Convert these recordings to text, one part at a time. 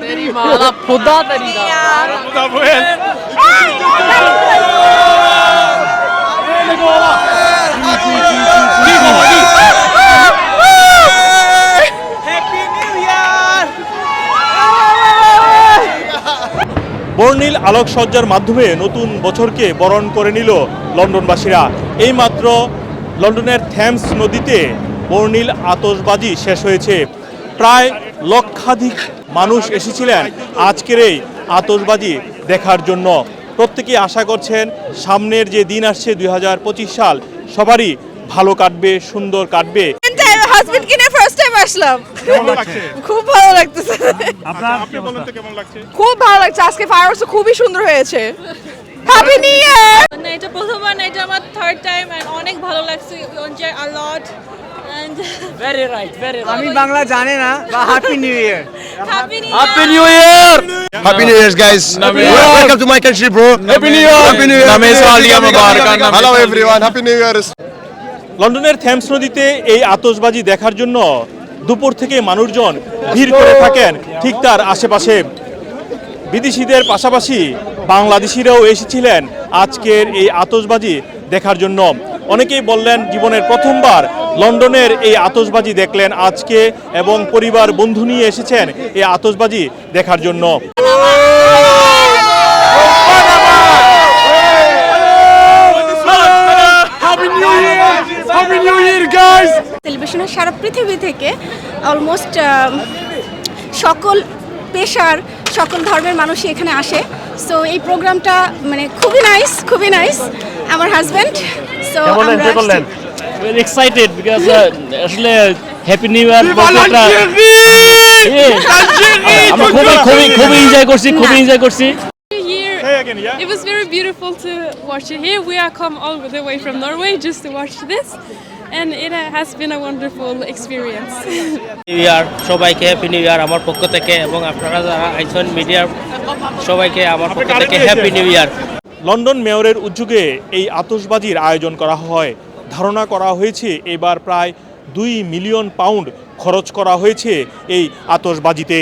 ਤੇਰੀ ਮਾਂ ਦਾ ਤੇਰੀ ਦਾ বর্ণিল আলোকসজ্জার মাধ্যমে নতুন বছরকে বরণ করে নিল লন্ডনবাসীরা। এইমাত্র লন্ডনের থ্যামস নদীতে বর্ণিল আতসবাজি শেষ হয়েছে। প্রায় লক্ষাধিক মানুষ এসেছিলেন আজকের এই আতশবাজি দেখার জন্য। প্রত্যেকেই আশা করছেন সামনের যে দিন আসছে দু হাজার পঁচিশ সাল সবারই ভালো কাটবে সুন্দর কাটবে। হাজবেন্ড কিনে ফার্স্ট টাইম আসলাম। খুব ভালো লাগতেছে। আপনি বলেন তো কেমন লাগছে? খুব ভালো লাগছে। আজকে ফায়ারওয়ার্কস খুবই সুন্দর হয়েছে। হ্যাপি নিউ ইয়ার না এটা প্রথমবার না এটা আমার থার্ড টাইম এন্ড অনেক ভালো লাগছে enjoy a lot and very right very আমি বাংলা জানি না বা happy new year happy new year happy new year guys welcome to my country bro happy new year happy new year নামে hello happy new ইয়ার লন্ডনের Thames নদীতে এই আতশবাজি দেখার জন্য দুপুর থেকে মানুষজন ভিড় করে থাকেন ঠিক তার আশেপাশে। বিদেশিদের পাশাপাশি বাংলাদেশিরাও এসেছিলেন আজকের এই আতশবাজি দেখার জন্য। অনেকেই বললেন জীবনের প্রথমবার লন্ডনের এই আতশবাজি দেখলেন আজকে এবং পরিবার বন্ধু নিয়ে এসেছেন এই আতশবাজি দেখার জন্য। টেলিভিশনের সারা পৃথিবী থেকে অলমোস্ট সকল পেশার সকল ধর্মের মানুষই এখানে আসে। সো এই প্রোগ্রামটা মানে খুবই নাইস খুবই নাইস আমার হাজবেন্ড uh, সো আমরা এক্সাইটেড বিকজ আসলে হ্যাপি নিউ ইয়ার বলটা আমরা খুব খুব খুবই এনজয় করছি খুব এনজয় করছি। Yeah. It was very beautiful to watch it. Here. We are come all the way from Norway just to watch this and it has been a wonderful experience. New year সবাইকে happy new ইয়ার আমার পক্ষ থেকে এবং আপনারা যারা আইসন মিডিয়ার সবাইকে আমার পক্ষ থেকে হ্যাপি নিউ ইয়ার লন্ডন মেয়রের উদ্যোগে এই আতসবাজির আয়োজন করা হয়। ধারণা করা হয়েছে, এবার প্রায় দুই মিলিয়ন পাউন্ড খরচ করা হয়েছে এই আতসবাজিতে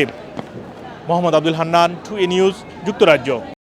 Mohammad Abdul Hannan, T A news, যুক্তরাজ্য।